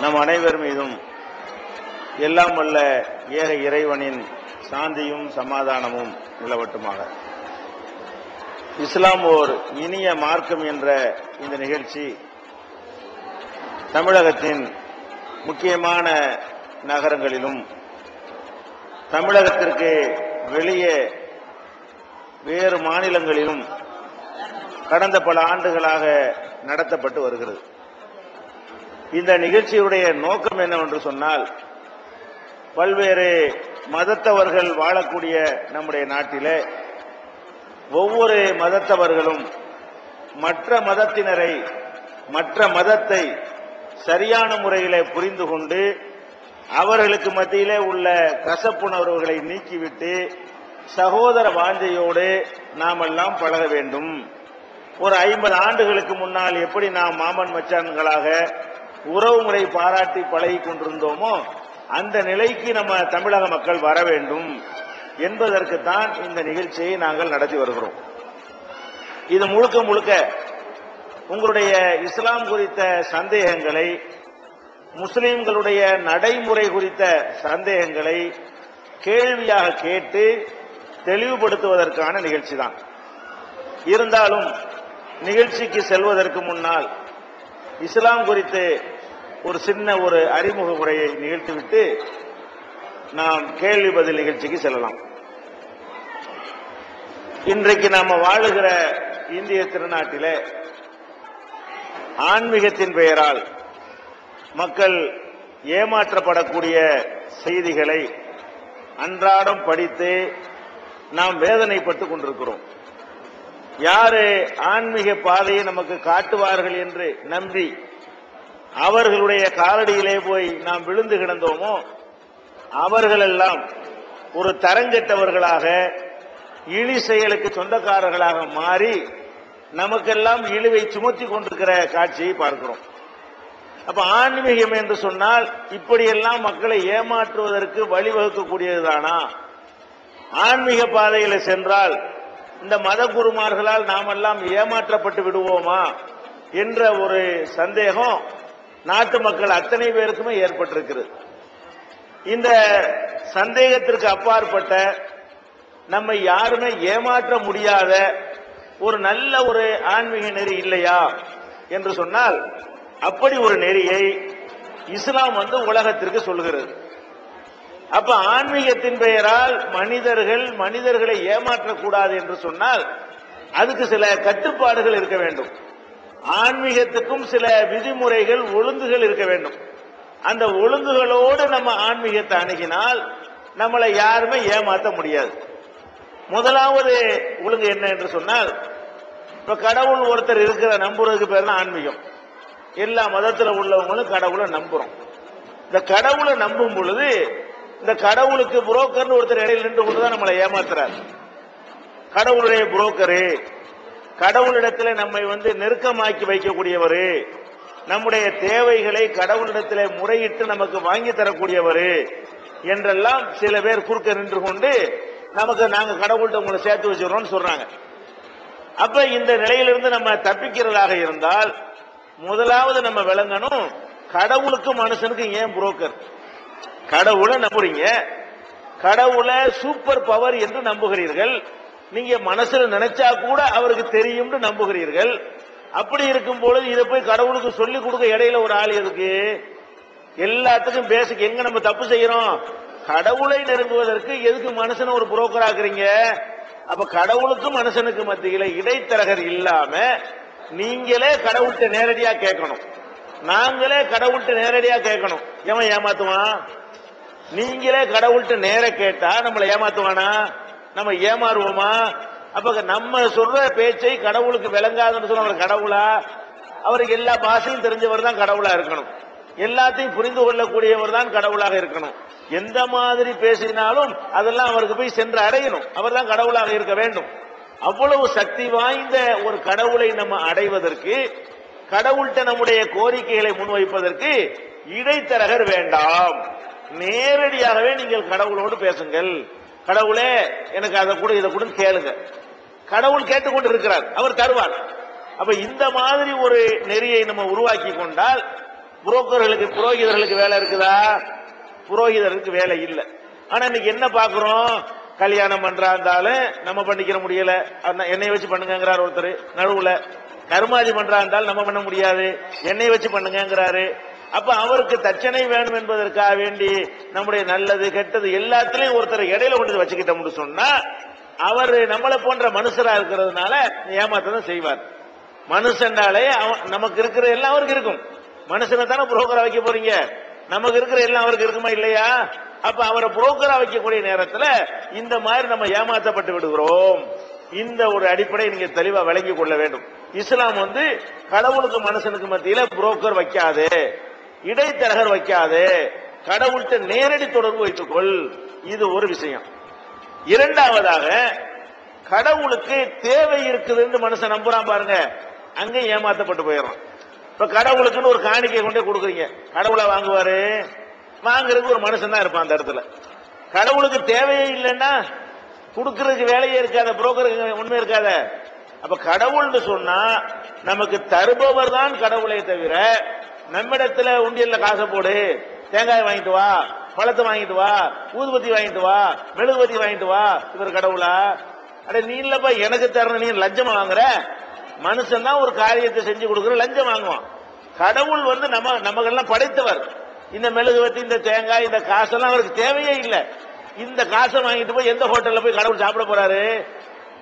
நம் அனைவர் மீதும் எல்லாம் வல்ல ஏக இறைவனின் சாந்தியும் சமாதானமும் நிலவட்டுமாக. இஸ்லாம் ஓர் இனிய மார்க்கம் என்ற இந்த நிகழ்ச்சி தமிழகத்தின் முக்கியமான நகரங்களிலும் தமிழகத்திற்கு வெளியே வேறு மாநிலங்களிலும் கடந்த பல ஆண்டுகளாக நடத்தப்பட்டு வருகிறது. இந்த நிகழ்ச்சியுடைய நோக்கம் என்னவென்று சொன்னால் பல்வேறு மதத்தவர்கள் வாழக்கூடிய நம்முடைய நாட்டிலே ஒவ்வொரு மதத்தவர்களும் மற்ற மதத்தினரை மற்ற மதத்தை சரியான முறையிலே புரிந்து கொண்டு அவர்களுக்கு மத்தியிலே உள்ள கசப்புணர்வுகளை நீக்கிவிட்டு சகோதர வாஞ்சையோடு நாமெல்லாம் பழக வேண்டும். ஒரு ஐம்பது ஆண்டுகளுக்கு முன்னால் எப்படி நாம் மாமன் மச்சான்களாக உறவுமுறை பாராட்டி பழகி கொண்டிருந்தோமோ அந்த நிலைக்கு நம்ம தமிழக மக்கள் வர வேண்டும் என்பதற்குத்தான் இந்த நிகழ்ச்சியை நாங்கள் நடத்தி வருகிறோம். இது முழுக்க முழுக்க உங்களுடைய இஸ்லாம் குறித்த சந்தேகங்களை முஸ்லிம்களுடைய நடைமுறை குறித்த சந்தேகங்களை கேள்வியாக கேட்டு தெளிவுபடுத்துவதற்கான நிகழ்ச்சி தான் இருந்தாலும் நிகழ்ச்சிக்கு செல்வதற்கு முன்னால் இஸ்லாம் குறித்து ஒரு சின்ன ஒரு அறிமுக உரையை நிகழ்த்திவிட்டு நாம் கேள்வி பதில் நிகழ்ச்சிக்கு செல்லலாம். இன்றைக்கு நாம வாழுகிற இந்திய திருநாட்டிலே ஆன்மீகத்தின் பெயரால் மக்கள் ஏமாற்றப்படக்கூடிய செய்திகளை அன்றாடம் படித்து நாம் வேதனைப்பட்டுக் கொண்டிருக்கிறோம். யாரு ஆன்மீக பாதையை நமக்கு காட்டுவார்கள் என்று நம்பி அவர்களுடைய காலடியிலே போய் நாம் விழுந்து கிடந்தோமோ அவர்களெல்லாம் ஒரு தரங்கெட்டவர்களாக இழி செயலுக்கு சொந்தக்காரர்களாக மாறி நமக்கெல்லாம் இழிவை சுமத்தி கொண்டிருக்கிற காட்சியை பார்க்கிறோம். அப்ப ஆன்மீகம் என்று சொன்னால் இப்படியெல்லாம் மக்களை ஏமாற்றுவதற்கு வழிவகுக்கக்கூடியதுதானா? ஆன்மீக பாதையில சென்றால் இந்த மத குருமார்களால் நாமெல்லாம் ஏமாற்றப்பட்டு விடுவோமா? என்ற ஒரு சந்தேகம் நாட்டு மக்கள் அத்தனை பேருக்குமே ஏற்பட்டிருக்கிறது. இந்த சந்தேகத்திற்கு அப்பாற்பட்ட நம்ம யாருமே ஏமாற்ற முடியாத ஒரு நல்ல ஒரு ஆன்மீக நெறி இல்லையா என்று சொன்னால் அப்படி ஒரு நெறியை இஸ்லாம் வந்து உலகத்திற்கு சொல்கிறது. அப்ப ஆன்மீகத்தின் பெயரால் மனிதர்கள் மனிதர்களை ஏமாற்றக்கூடாது என்று சொன்னால் அதுக்கு சில கட்டுப்பாடுகள் இருக்க வேண்டும். ஆன்மீகத்துக்கும் சில விதிமுறைகள் ஒழுங்குகள் இருக்க வேண்டும். அந்த ஒழுங்குகளோடு நம்ம ஆன்மீகத்தை அணுகினால் நம்மளை யாருமே ஏமாற்ற முடியாது. முதலாவது ஒழுங்கு என்ன என்று சொன்னால் இப்ப கடவுள் ஒருத்தர் இருக்கிற நம்புறதுக்கு பேர் தான் ஆன்மீகம். எல்லா மதத்தில் உள்ளவங்களும் கடவுளை நம்புறோம். இந்த கடவுளை நம்பும் பொழுது இந்த கடவுளுக்கு புரோக்கர்னு ஒருத்தர் இடையில் நின்று கொண்டுதான் நம்மளை ஏமாத்துறாரு. கடவுளுடைய புரோக்கரு கடவுளிடத்தில் நம்மை வந்து நெருக்கமாக்கி வைக்கக்கூடியவர். நம்முடைய தேவைகளை கடவுளிடத்தில் முறையிட்டு நமக்கு வாங்கி தரக்கூடியவர் என்றெல்லாம் சில பேர் குறுக்க நின்று கொண்டு நமக்கு நாங்க கடவுள்கிட்ட உங்களை சேர்த்து வச்சிடறோம்னு சொல்றாங்க. அப்ப இந்த நிலையிலிருந்து நம்ம தப்பிக்கிறதாக இருந்தால் முதலாவது நம்ம விளங்கணும் கடவுளுக்கும் மனுஷனுக்கும் ஏன் புரோக்கர் கடவுளை நம்புறீங்க. கடவுளை சூப்பர் பவர் என்று நம்புகிறீர்கள். நீங்க மனசுல நினைச்சா கூட அவருக்கு தெரியும்னு நம்புகிறீர்கள். அப்படி இருக்கும் பொழுது இதை போய் கடவுளுக்கு சொல்லி கொடுக்க இடையில ஒரு ஆள் இருக்கு எல்லாத்துக்கும் பேசிக் எங்க நம்ம தப்பு செய்யறோம்? கடவுளை நெருங்குவதற்கு எதுக்கு மனுஷனை ஒரு புரோக்கர் ஆக்குறீங்க? அப்ப கடவுளுக்கும் மனுஷனுக்கு மத்தியில இடைத்தரகர் இல்லாம நீங்களே கடவுள்கிட்ட நேரடியா கேட்கணும். நாங்களே கடவுள்கிட்ட நேரடியா கேட்கணும். எவன் ஏமாத்துவான்? நீங்களே கடவுள்கிட்ட நேர கேட்டா நம்மளை ஏமாத்துவானா? நம்ம ஏமாறுவோமா? அப்ப நம்ம சொல்ற பேச்சை கடவுளுக்கு விளங்காதுன்னு சொல்ல கடவுளா? அவருக்கு எல்லா பாஷையும் தெரிஞ்சவர் தான் கடவுளா இருக்கணும். எல்லாத்தையும் புரிந்து கொள்ளக்கூடியவர் தான் கடவுளாக இருக்கணும். எந்த மாதிரி பேசினாலும் அதெல்லாம் அவருக்கு போய் சென்று அடையணும். அவர் தான் கடவுளாக இருக்க வேண்டும். அவ்வளவு சக்தி வாய்ந்த ஒரு கடவுளை நம்ம அடைவதற்கு கடவுள்கிட்ட நம்முடைய கோரிக்கைகளை முன்வைப்பதற்கு இடைத்தரகர் வேண்டாம். நேரடியாகவே நீங்கள் கடவுளோடு பேசுங்கள். கடவுளே எனக்கு அதை கூட இதை கூட கேளுங்க. கடவுள் கேட்டுக்கொண்டு இருக்கிறார். அவர் தருவார். அப்ப இந்த மாதிரி ஒரு நெறியை நம்ம உருவாக்கி கொண்டால் புரோக்கர்களுக்கு புரோகிதர்களுக்கு வேலை இருக்குதா? புரோகிதர்களுக்கு வேலை இல்லை. ஆனா இன்னைக்கு என்ன பாக்குறோம்? கல்யாணம் பண்றா இருந்தாலும் நம்ம பண்ணிக்கிற முடியல. என்னை வச்சு பண்ணுங்கிறார் ஒருத்தர் நடுவுல. கருமாதி பண்றா இருந்தாலும் நம்ம பண்ண முடியாது. என்னை வச்சு பண்ணுங்கிறாரு அப்ப அவருக்கு தட்சணை வேணும் என்பதற்காக வேண்டி நம்முடைய நல்லது கெட்டது எல்லாத்துலயும் ஒருத்தர் இடையில கொண்டு வந்து வச்சுக்கிட்டோம்னு சொன்னா அவர் நம்மளை போன்ற மனுஷரா இருக்கிறதுனால ஏமாத்தான் செய்வார். மனுஷன்றாலே அவன் நமக்கு இருக்கிற எல்லாம் அவருக்கு இருக்கும். மனுஷனை தானே புரோக்கரா வைக்க போறீங்க? நமக்கு இருக்கிற எல்லாம் அவருக்கு இருக்குமா இல்லையா? அப்ப அவரை புரோக்கரா வைக்கக்கூடிய நேரத்துல இந்த மாதிரி நம்ம ஏமாற்றப்பட்டு விடுகிறோம். இந்த ஒரு அடிப்படை நீங்க தெளிவா விளங்கி கொள்ள வேண்டும். இஸ்லாம் வந்து கடவுளுக்கு மனுஷனுக்கு மத்தியில புரோக்கர் வைக்காது. இடைத்தரகர் வைக்காது. கடவுள்கிட்ட நேரடி தொடர்பு வைத்துக்கொள். இது ஒரு விஷயம். இரண்டாவதாக கடவுளுக்கு தேவை இருக்குதுன்னு மனுஷன் நம்புறான் பாருங்க. அங்க ஏமாத்தப்பட்டு போயிடுறான். இப்ப கடவுளுக்குன்னு ஒரு காணிக்கை கொண்டே கொடுக்குறீங்க. கடவுளை வாங்குவாரு? வாங்குறதுக்கு ஒரு மனுஷன் தான் இருப்பான் அந்த இடத்துல. கடவுளுக்கு தேவையே இல்லைன்னா கொடுக்கறதுக்கு வேலையே இருக்காத புரோக்கருக்கு ஒண்ணுமே இருக்காத. அப்ப கடவுள்னு சொன்னா நமக்கு தருபவர் தான் கடவுளை தவிர நம்மிடத்துல உண்டியல்ல காசை போடு. தேங்காய் வாங்கிட்டு வா பழத்தை வாங்கிட்டு வா ஊதுபத்தி வாங்கிட்டு வா மெழுகுபத்தி வாங்கிட்டு வா இவர் கடவுளா. அட நீ இல்லப்பா எனக்கு தரணும் நீ லஞ்சம் வாங்குற. மனுஷன் தான் ஒரு காரியத்தை செஞ்சு கொடுக்குற லஞ்சம் வாங்குவான். கடவுள் வந்து நம்ம நமக்கெல்லாம் படைத்தவர். இந்த மெழுகுவத்தி இந்த தேங்காய் இந்த காசெல்லாம் அவருக்கு தேவையே இல்லை. இந்த காசை வாங்கிட்டு போய் எந்த ஹோட்டல்ல போய் கடவுள் சாப்பிட போறாரு?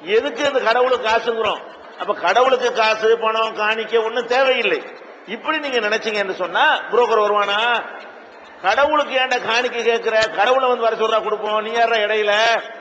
எதுக்கு இந்த கடவுளுக்கு காசுங்கிறோம்? அப்ப கடவுளுக்கு காசு பணம் காணிக்க ஒன்றும் தேவையில்லை. இப்படி நீங்க நினைச்சீங்கன்னு சொன்னா புரோக்கர் வருவானா? கடவுளுக்கு ஏண்ட காணிக்கை கேட்கிற? கடவுளை வந்து வர சொல்றா கொடுப்போம் நீ யார இடையில?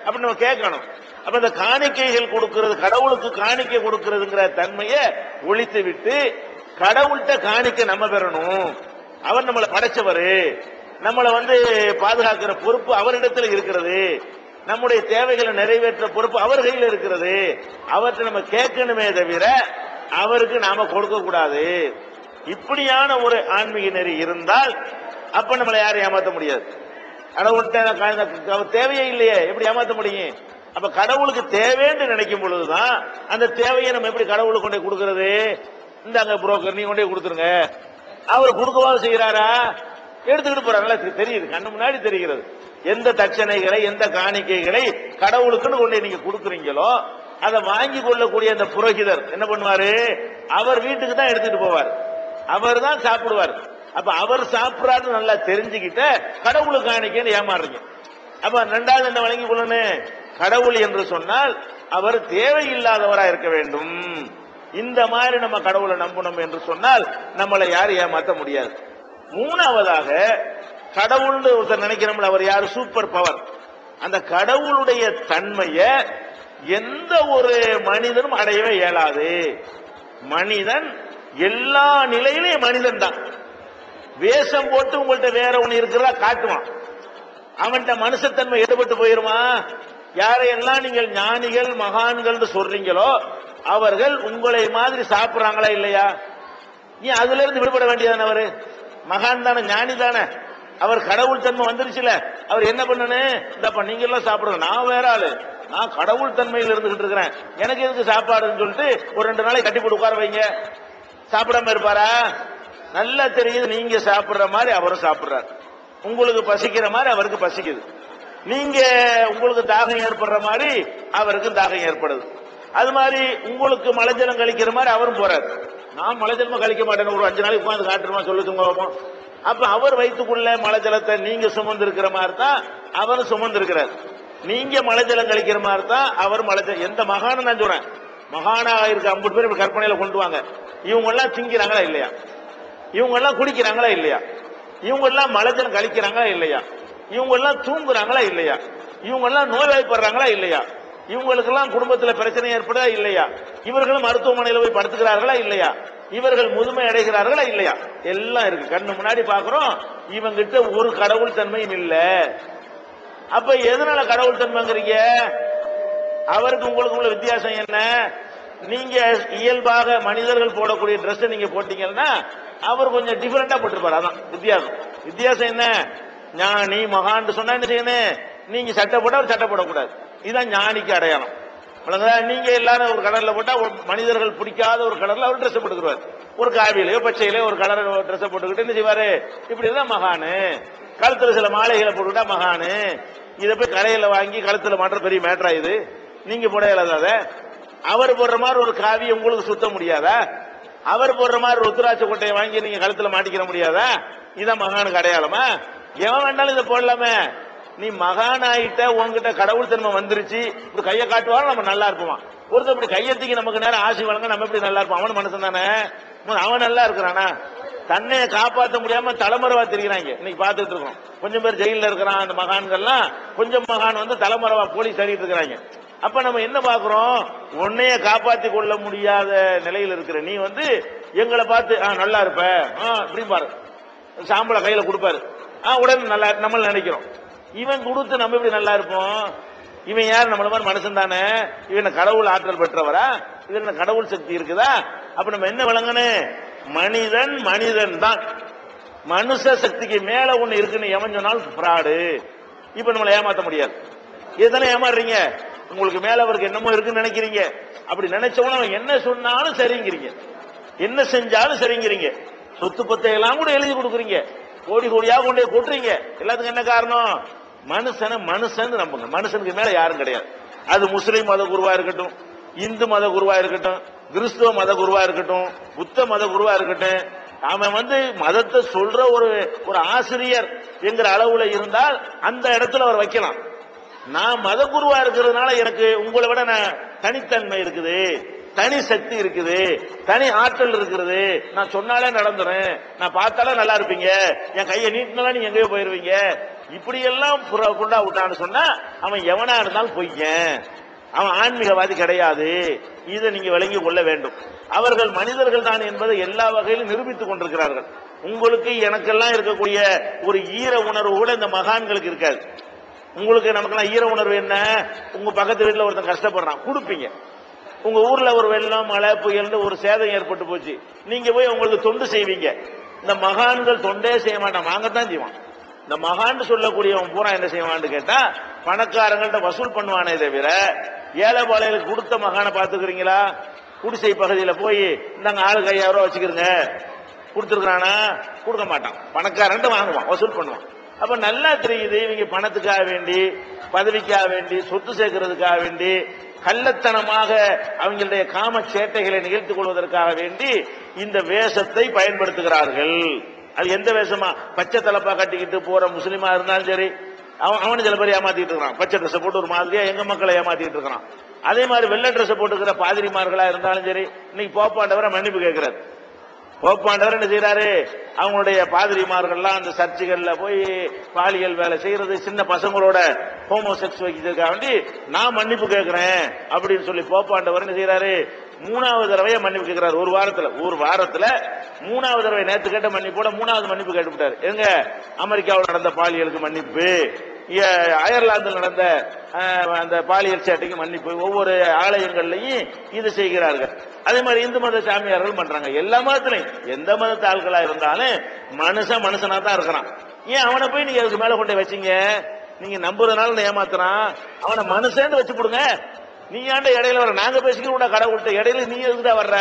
அப்படின்னு நம்ம கேட்கணும். அப்ப இந்த காணிக்கைகள் கொடுக்கிறது கடவுளுக்கு காணிக்கை கொடுக்கிறதுங்கிற தன்மையை ஒழித்து விட்டு கடவுள்கிட்ட காணிக்கை நம்ம பெறணும். அவர் நம்மளை படைச்சவர். நம்மளை வந்து பாதுகாக்கிற பொறுப்பு அவரிடத்தில் இருக்கிறது. நம்முடைய தேவைகளை நிறைவேற்ற பொறுப்பு அவர் கையில் இருக்கிறது. அவர்கிட்ட நம்ம கேட்கணுமே தவிர அவருக்கு நாம கொடுக்க கூடாது இப்படியான ஒரு ஆன்மீக நெறி இருந்தால் அப்ப நம்மளை யாரும் ஏமாத்த முடியாது. கடவுள்கிட்ட தேவையே இல்லையே எப்படி ஏமாத்த முடியும்? அப்ப கடவுளுக்கு தேவைன்னு நினைக்கும் பொழுதுதான் அந்த தேவையை நம்ம எப்படி கடவுளுக்கு கொண்டே போய் கொடுக்கறது? இந்தாங்க புரோக்கர் நீ கொண்டே கொடுத்துருங்க. அவர் கொடுக்கவாது செய்யறாரா எடுத்துக்கிட்டு போறாங்க நல்லா தெரியுது. கண்ணு முன்னாடி தெரிகிறது. எந்த தட்சணைகளை எந்த காணிக்கைகளை கடவுளுக்குன்னு கொண்டு நீங்க கொடுக்குறீங்களோ அதை வாங்கி கொள்ளக்கூடிய அந்த புரோகிதர் என்ன பண்ணுவாரு? அவர் வீட்டுக்கு தான் எடுத்துட்டு போவார். அவர் தான் சாப்பிடுவார். அப்ப அவர் சாப்பிட்றாரு நல்லா தெரிஞ்சுக்கிட்ட கடவுளுக்கு காணிக்கன்னு ஏமாறுறீங்க. அப்ப ரெண்டாவது என்ன வழங்கி கொள்ளணும் கடவுள் என்று சொன்னால் அவர் தேவையில்லாதவராக இருக்க வேண்டும். இந்த மாதிரி நம்ம கடவுளை நம்பணும் என்று சொன்னால் நம்மளை யாரும் ஏமாற்ற முடியாது. மூணாவதாக கடவுள்னு ஒருத்தர் நினைக்கிறோம்ல அவர் யாரு? சூப்பர் பவர் அந்த கடவுளுடைய தன்மையை எந்த ஒரு மனிதனும் அடையவே இயலாது. மனிதன் எல்லா நிலையிலையும் மனிதன் தான். வேஷம் போட்டு உங்கள்ட்ட வேற ஒண்ணு இருக்கிறதா காட்டுவான். அவன்கிட்ட மனுஷத்தன்மை எடுபட்டு போயிருமா? யாரையெல்லாம் நீங்கள் ஞானிகள் மகான்கள் சொல்றீங்களோ அவர்கள் உங்களை மாதிரி சாப்பிடுறாங்களா இல்லையா? நீ அதுல இருந்து விடுபட வேண்டியதானே அவரு? மகான் தானே ஞானி தானே. அவர் கடவுள் தன்மை வந்துருச்சுல. அவர் என்ன பண்ணனு? இந்தப்பா நீங்க எல்லாம் சாப்பிடுங்க. நான் வேற ஆளு. நான் கடவுள் தன்மையில் இருந்துகிட்டு இருக்கிறேன். எனக்கு எதுக்கு சாப்பாடுன்னு சொல்லிட்டு ஒரு ரெண்டு நாளைக்கு கட்டி போட்டு உட்கார வைங்க. சாப்பிடாம இருப்பாரா? நல்லா தெரியுது நீங்க சாப்பிடுற மாதிரி அவரும் சாப்பிடுறாரு. உங்களுக்கு பசிக்கிற மாதிரி அவருக்கு பசிக்குது. நீங்க உங்களுக்கு தாகம் ஏற்படுற மாதிரி அவருக்கும் தாகம் ஏற்படுது. அது மாதிரி உங்களுக்கு மலைஜலம் கழிக்கிற மாதிரி அவரும் போறாரு. நான் மலைஜலமா கழிக்க மாட்டேன்னு ஒரு அஞ்சு நாளைக்கு உட்காந்து காட்டுறமா சொல்லுங்க பாப்போம் அப்ப அவர் வயிற்றுக்குள்ள மலைஜலத்தை நீங்க சுமந்து இருக்கிற மாதிரி தான் அவரும் சுமந்து இருக்கிறார் நீங்க மலைஜலம் கழிக்கிற மாதிரி தான் அவர் மலைஜலம் எந்த மகானும் நான் சொல்றேன். மகானாக இருக்க ஐம்பது பேர் இப்படி கற்பனையில கொண்டு வாங்க. இவங்க எல்லாம் திங்கிறாங்களா இல்லையா? இவங்க எல்லாம் குடிக்கிறாங்களா இல்லையா? இவங்க எல்லாம் மலஜலம் கழிக்கிறாங்களா இல்லையா? இவங்க எல்லாம் தூங்குறாங்களா இல்லையா? இவங்க எல்லாம் நோய்வாய்ப்படுறாங்களா இல்லையா? இவங்களுக்கு எல்லாம் குடும்பத்துல பிரச்சனை ஏற்படுதா இல்லையா? இவர்களும் மருத்துவமனையில போய் படுத்துக்கிறார்களா இல்லையா? இவர்கள் முதுமை அடைகிறார்களா இல்லையா? எல்லாம் இருக்கு. கண்ணு முன்னாடி பாக்குறோம். இவங்கிட்ட ஒரு கடவுள் தன்மையும் இல்ல. அப்ப எதனால கடவுள் தன்மைங்கிறீங்க? அவருக்கு உங்களுக்கு உள்ள வித்தியாசம் என்ன? நீங்க இயல்பாக மனிதர்கள் போடக்கூடிய ட்ரெஸ் நீங்க போட்டீங்கன்னா அவர் கொஞ்சம் டிஃபரெண்டா போட்டிருப்பாரு. அதான் வித்தியாசம். வித்தியாசம் என்ன? ஞானி மகான் சொன்னா என்ன செய்யணும்? நீங்க சட்டை போட்டா அவர் சட்டை போடக்கூடாது. இதுதான் ஞானிக்கு அடையாளம். நீங்க எல்லாரும் ஒரு கலர்ல போட்டா மனிதர்கள் பிடிக்காத ஒரு கலர்ல அவர் ட்ரெஸ் போட்டுக்கிறார் ஒரு காவியிலயோ பச்சையிலயோ ஒரு கலர் ட்ரெஸ் போட்டுக்கிட்டு என்ன செய்வாரு? இப்படிதான் மகானு. கழுத்துல சில மாலைகளை போட்டுக்கிட்டா மகானு. இதை போய் கடையில வாங்கி கழுத்துல மாற்ற பெரிய மேட்டரா இது. நீங்க போட இயலாத அவர் போடுற மாதிரி ஒரு காவி உங்களுக்கு சுத்த முடியாதா? அவர் போடுற மாதிரி ருத்ராட்ச கொட்டையை வாங்கி நீங்க கழுத்துல மாட்டிக்கிற முடியாதா? இதான் மகானுக்கு அடையாளமா? எவன் வேண்டாலும் இதை போடலாமே. நீ மகான் ஆயிட்ட உன்கிட்ட கடவுள் தன்மை வந்துருச்சு. இப்படி கையை காட்டுவாரு நம்ம நல்லா இருப்போம்? ஒருத்தர் இப்படி கையத்துக்கு நமக்கு நேரம் ஆசி வழங்க நம்ம எப்படி நல்லா இருப்போம்? அவன் மனுஷன் தானே. அவன் நல்லா இருக்கிறானா? தன்னையை காப்பாற்ற முடியாம தலைமறைவா தெரிகிறாங்க இன்னைக்கு பார்த்துட்டு இருக்கோம். கொஞ்சம் பேர் ஜெயில இருக்கிறான் அந்த மகான்கள்லாம். கொஞ்சம் மகான் வந்து தலைமறைவா போலீஸ் தேடிட்டு இருக்கிறாங்க. அப்ப நம்ம என்ன பாக்குறோம் உன்னைய காப்பாத்தி கொள்ள முடியாத நிலையில் இருக்கிற நீ வந்து எங்களை பார்த்து "ஆ, நல்லா இருப்ப. ஆ, இப்படி பாரு. சாம்பளை கையில கொடுப்பாரு. ஆ, உடனே நல்லா நம்ம நினைக்கிறோம். இவன் கொடுத்து நம்ம இப்படி நல்லா இருப்போம்? இவன் யார்? நம்மள மாதிரி மனுஷன் தானே. இவன் கடவுள் ஆற்றல் பெற்றவரா? இவன் கடவுள் சக்தி இருக்குதா? அப்ப நம்ம என்ன விளங்கணும்? மனிதன் மனிதன் தான். மனுஷ சக்திக்கு மேல ஒண்ணு இருக்குன்னு எவன் சொன்னாலும் ஃப்ராடு இப்ப நம்மளை ஏமாத்த முடியாது. இதுதானே ஏமாறுறீங்க? உங்களுக்கு மேல அவருக்கு என்னமோ இருக்குன்னு நினைக்கிறீங்க. அப்படி நினைச்சவன அவன் என்ன சொன்னாலும் சரிங்கிறீங்க. என்ன செஞ்சாலும் சரிங்கிறீங்க. சொத்து பத்தை எல்லாம் கூட எழுதி கொடுக்குறீங்க. கோடி கோடியா கொண்டே கொட்டுறீங்க. எல்லாத்துக்கும் என்ன காரணம்? மனுஷனை மனுஷன் நம்புங்க. மனுஷனுக்கு மேல யாரும் கிடையாது. அது முஸ்லீம் மத குருவா இருக்கட்டும் இந்து மத குருவா இருக்கட்டும் கிறிஸ்துவ மத குருவா இருக்கட்டும் புத்த மத குருவா இருக்கட்டும் அவன் வந்து மதத்தை சொல்ற ஒரு ஒரு ஆசிரியர் என்கிற அளவுல இருந்தால் அந்த இடத்துல அவர் வைக்கலாம். நான் மத குருவா இருக்கிறதுனால எனக்கு உங்களை விட நான் தனித்தன்மை இருக்குது தனி சக்தி இருக்குது தனி ஆற்றல் இருக்கிறது. நான் சொன்னாலே நடந்துறேன் நான் பார்த்தாலே நல்லா இருப்பீங்க. என் கையை நீட்டினாலும் நீங்க எங்கேயோ போயிருவீங்க. இப்படி எல்லாம் விட்டான்னு சொன்னா அவன் எவனா இருந்தாலும் பொய்ய அவன் ஆன்மீகவாதி கிடையாது. இதை நீங்க விளங்கி கொள்ள வேண்டும். அவர்கள் மனிதர்கள் தான் என்பதை எல்லா வகையிலும் நிரூபித்துக் கொண்டிருக்கிறார்கள். உங்களுக்கு எனக்கெல்லாம் இருக்கக்கூடிய ஒரு ஈர உணர்வு கூட இந்த மகான்களுக்கு இருக்காது. உங்களுக்கு நமக்கெல்லாம் ஈர உணர்வு என்ன? உங்க பக்கத்து வீட்டில் ஒருத்தன் கஷ்டப்படுறான். கொடுப்பீங்க. உங்க ஊர்ல ஒரு வெள்ளம் மழை புயல்னு ஒரு சேதம் ஏற்பட்டு போச்சு. நீங்க போய் உங்களுக்கு தொண்டு செய்வீங்க. இந்த மகான்கள் தொண்டே செய்ய மாட்டான். வாங்கத்தான் செய்வான். இந்த மகான் சொல்லக்கூடியவன் பூரா என்ன செய்வான்னு கேட்டா பணக்காரங்கள்ட்ட வசூல் பண்ணுவானே தவிர ஏழை பாளையலுக்கு கொடுத்த மகானை பாத்துக்கிறீங்களா குடிசை பகுதியில் போய் இந்தாங்க ஆளுக்கு ஐயாயிரம் ரூபா வச்சுக்கிறங்க கொடுத்துருக்கானா கொடுக்க மாட்டான். பணக்காரன்ட்டு வாங்குவான். வசூல் பண்ணுவான். அப்ப நல்லா தெரியுது இவங்க பணத்துக்காக வேண்டி பதவிக்காக வேண்டி சொத்து சேர்க்கறதுக்காக வேண்டி கள்ளத்தனமாக அவங்களுடைய காம சேட்டைகளை நிகழ்த்திக் கொள்வதற்காக வேண்டி இந்த வேஷத்தை பயன்படுத்துகிறார்கள். அது எந்த வேஷமா? பச்சை தலப்பா கட்டிக்கிட்டு போற முஸ்லீமா இருந்தாலும் சரி அவன் அவனு சில பேர் ஏமாத்திட்டு இருக்கிறான். பச்சை ட்ரெஸ் போட்டு ஒரு மாதிரியா எங்க மக்களை ஏமாத்திட்டு இருக்கிறான். அதே மாதிரி வெள்ளை ட்ரெஸ் போட்டுக்கிற பாதிரிமார்களா இருந்தாலும் சரி இன்னைக்கு போப்பாண்டவரை மன்னிப்பு கேட்கிறார். போப்பாண்டவர் என்ன செய்யறாரு அவங்களுடைய பாதிரிமார்கள்லாம் அந்த சர்ச்சுகள்ல போய் பாலியல் வேலை செய்யறது சின்ன பசங்களோட ஹோமோசெக்ஸ் வைக்கிறதுக்காக வேண்டி நான் மன்னிப்பு கேட்கிறேன் அப்படின்னு சொல்லி போப்பாண்டவர் என்ன செய்யறாரு மூணாவது தடவையா மன்னிப்பு கேட்கிறாரு. ஒரு வாரத்துல ஒரு வாரத்துல மூணாவது தடவை நேற்று கேட்ட மன்னிப்போட மூணாவது மன்னிப்பு கேட்டுவிட்டாரு. எங்க? அமெரிக்காவில் நடந்த பாலியலுக்கு மன்னிப்பு. அயர்லாந்தில் நடந்த அந்த பாலியல் சேட்டைக்கு மன்னிப்பு. ஒவ்வொரு ஆலயங்கள்லையும் இது செய்கிறார்கள். அதே மாதிரி இந்து மத சாமியார்கள் பண்றாங்க. எல்லா மதத்திலையும். எந்த மதத்து ஆள்களா இருந்தாலும் மனுஷன் மனுஷனா தான் இருக்கிறான். ஏன் அவனை போய் நீங்க அதுக்கு மேல கொண்டு வச்சீங்க? நீங்க நம்புறதுனால ஏமாத்துறான். அவனை மனுஷன் வச்சு கொடுங்க. நீ ஆண்ட இடையில வர? நாங்க பேசிக்கிற கடவுள்கிட்ட இடையில நீ எதுக்குடா வர்ற?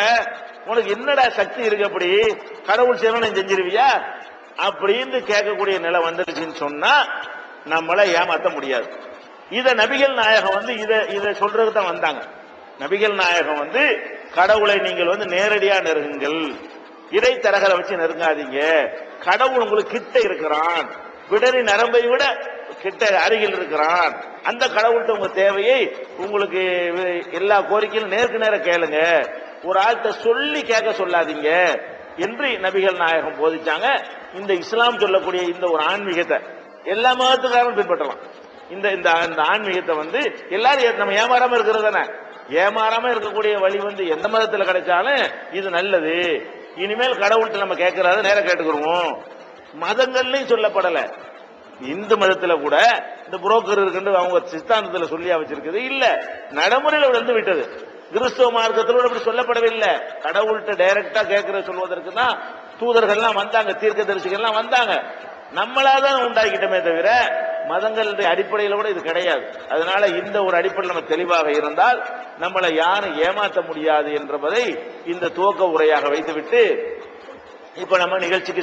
உனக்கு என்னடா சக்தி இருக்கு அப்படி? கடவுள் செய்யணும் நீ செஞ்சிருவியா? அப்படின்னு கேட்கக்கூடிய நிலை வந்துருச்சுன்னு சொன்னா நம்மளை ஏமாற்ற முடியாது. இத நபிகள் நாயகம் வந்து இத இத சொல்றதுக்கு தான் வந்தாங்க. நபிகள் நாயகம் வந்து கடவுளை நீங்கள் வந்து நேரடியா நெருங்குங்கள். இடைத்தரகரை வச்சு நெருங்காதீங்க. கடவுள் உங்களுக்கு கிட்ட இருக்கிறான். விடரி நரம்பை விட கிட்ட அருகில் இருக்கிறான். அந்த கடவுள்கிட்ட உங்க தேவையை உங்களுக்கு எல்லா கோரிக்கையும் நேருக்கு நேரம் கேளுங்க. ஒரு ஆள்கிட்ட சொல்லி கேட்க சொல்லாதீங்க என்று நபிகள் நாயகம் போதிச்சாங்க. இந்த இஸ்லாம் சொல்லக்கூடிய இந்த ஒரு ஆன்மீகத்தை எல்லா மதத்துக்காரரும் பின்பற்றலாம். இந்த இந்த இந்த ஆன்மீகத்தை வந்து எல்லாரும் ஏ- நம்ம ஏமாறாம இருக்கிறது தானே? ஏமாறாம இருக்கக்கூடிய வழி வந்து எந்த மதத்துல கிடைச்சாலும் இது நல்லது. இனிமேல் கடவுள்கிட்ட நம்ம கேட்கறாரு நேரம் கேட்டுக்கிறோம் மதங்கள்லயும் சொல்லப்படல. இந்து மதத்துல கூட இந்த புரோக்கர் இருக்குன்னு அவங்க சித்தாந்தத்துல சொல்லியா வச்சிருக்குது. இல்ல நடைமுறையில விழுந்து விட்டது. கிறிஸ்துவ மார்க்கத்தில் அப்படி சொல்லப்படவில்லை கடவுள்கிட்ட டைரக்டா கேட்கிற சொல்வதற்கு தான் தூதர்கள்லாம் வந்தாங்க தீர்க்க தரிசிகள்லாம் வந்தாங்க. நம்மளா தான் உண்டாக்கிட்டோமே தவிர மதங்களுடைய அடிப்படையில் கூட இது கிடையாது. அதனால இந்த ஒரு அடிப்படையில் நம்ம தெளிவாக இருந்தால் நம்மளை யாரும் ஏமாற்ற முடியாது என்பதை இந்த துவக்க உரையாக வைத்துவிட்டு இப்ப நம்ம நிகழ்ச்சிக்கு